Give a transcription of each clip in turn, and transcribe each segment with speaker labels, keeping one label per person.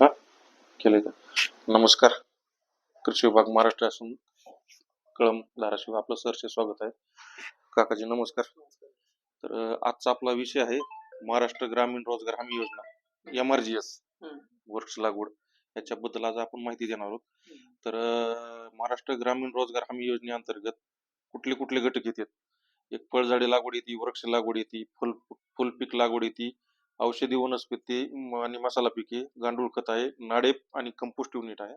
Speaker 1: हा? केलंय का नमस्कार. कृषी विभाग महाराष्ट्र असून कळम धाराशिव. आपलं सरचे स्वागत आहे. काकाजी नमस्कार. तर आजचा आपला विषय आहे महाराष्ट्र ग्रामीण रोजगार हमी योजना एम आर जी एस. वृक्ष लागवड. याच्याबद्दल आज आपण माहिती देणार आहोत. तर महाराष्ट्र ग्रामीण रोजगार हमी योजनेअंतर्गत कुठले कुठले घटक येतात? एक फळझाडे लागवड येते वृक्ष लागवड येते फुल फुलपीक लागवड येते औषधी वनस्पती आणि मसाला पिके गांडूळ खत आहे नाडेप आणि कंपोस्ट युनिट आहे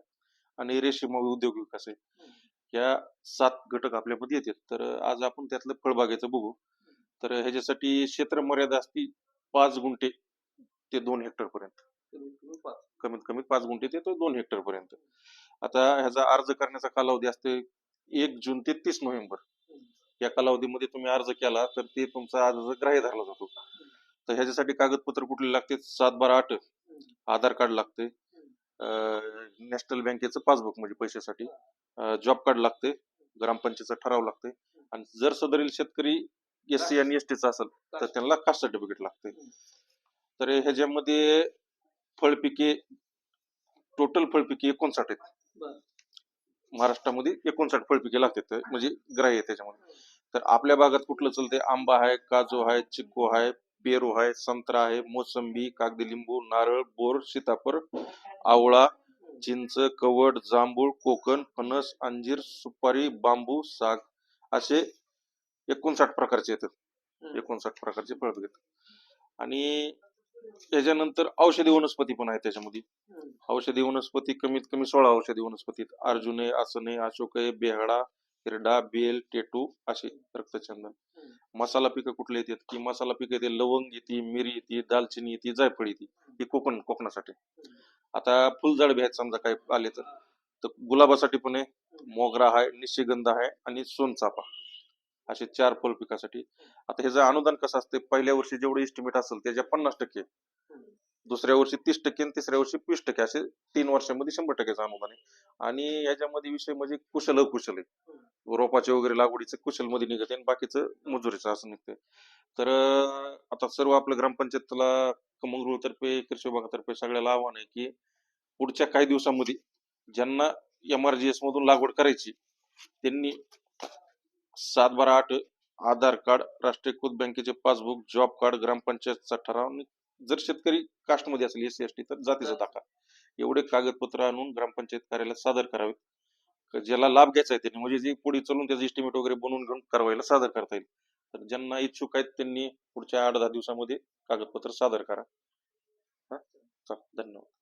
Speaker 1: आणि रेशीम उद्योग विकास आहे. या सात घटक आपल्यामध्ये येतात. तर आज आपण त्यातलं फळबागेचं बघू. तर ह्याच्यासाठी क्षेत्र मर्यादा असती पाच गुंठे ते दोन हेक्टर पर्यंत.
Speaker 2: कमीत कमी पाच.
Speaker 1: गुंठे ते तो दोन हेक्टर पर्यंत. आता ह्याचा अर्ज करण्याचा कालावधी असते एक जून ते तीस नोव्हेंबर. या कालावधीमध्ये तुम्ही अर्ज केला तर ते तुमचा अर्ज ग्राह्य धरला जातो. तर ह्याच्यासाठी कागदपत्र कुठले लागते? सात बारा आठ आधार कार्ड लागते. नॅशनल बँकेचं पासबुक म्हणजे पैशासाठी. जॉब कार्ड लागते. ग्रामपंचायतचा ठराव लागते. आणि जर सदरील शेतकरी एस सी आणि एस टीचा असेल तर त्यांना कास्ट सर्टिफिकेट लागते. तर ह्याच्यामध्ये फळपिके टोटल फळपिके एकोणसाठ आहेत. महाराष्ट्रामध्ये एकोणसाठ फळपिके लागतात. म्हणजे ग्राह्य आहे त्याच्यामध्ये. तर आपल्या भागात कुठलं चलते आंबा आहे काजू आहे चिक्कू आहे पेरू आहे संत्रा आहे मोसंबी कागदी लिंबू नारळ बोर सीताफळ आवळा चिंच कवड जांभूळ कोकण फणस अंजीर सुपारी बांबू साग असे एकोणसाठ प्रकारचे येतात. एकोणसाठ प्रकारचे फळ येतात आणि त्याच्यानंतर औषधी वनस्पती पण आहे त्याच्यामध्ये. औषधी वनस्पती कमीत कमी सोळा औषधी वनस्पती. अर्जुने आसने अशोके बेहडा हिरडा बेल टेटू असे रक्तचंदन मसाला पिकं कुठले येतात? की मसाला पिकं येते लवंग येते मिरी येते दालचिनी येते जायफळ येते हे कोकण कोकणासाठी. आता फुलझाड बी आहेत समजा काय आले तर. तर गुलाबासाठी पण आहे मोगरा आहे निशिगंध आहे आणि सोनचाफा. असे चार फळ पिकासाठी. आता ह्याचं अनुदान कसं असते पहिल्या वर्षी जेवढे इस्टिमेट असेल त्याच्या पन्नास टक्के. दुसऱ्या वर्षी तीस टक्के आणि तिसऱ्या वर्षी वीस टक्के असे तीन वर्षामध्ये शंभर टक्क्याचं अनुदान आहे आणि याच्यामध्ये विषय म्हणजे कुशल अकुशल आहे. रोपाचे वगैरे लागवडीचे कुशलमध्ये निघते आणि बाकीचं मजुरीचं असं निघतंय. तर आता सर्व आपल्या ग्रामपंचायतला मंगरुळतर्फे कृषी विभागातर्फे सगळ्याला आव्हान आहे की पुढच्या काही दिवसामध्ये ज्यांना एमआरजीएस मधून लागवड करायची त्यांनी सात बारा आठ आधार कार्ड राष्ट्रीयकृत बँकेचे पासबुक जॉब कार्ड ग्रामपंचायतचा ठराव आणि जर शेतकरी कास्टमध्ये असेल एस सी एस टी तर जातीचा दाखला एवढे कागदपत्र आणून ग्रामपंचायत कार्यालयात सादर करावे. ज्याला लाभ घ्यायचा आहे त्यांनी म्हणजे जे पुढे चालून त्याचं इस्टिमेट वगैरे बनवून घेऊन कारवाईला सादर करता येईल. तर ज्यांना इच्छुक आहेत त्यांनी पुढच्या आठ दहा दिवसामध्ये कागदपत्र सादर करा. हा? चला, धन्यवाद.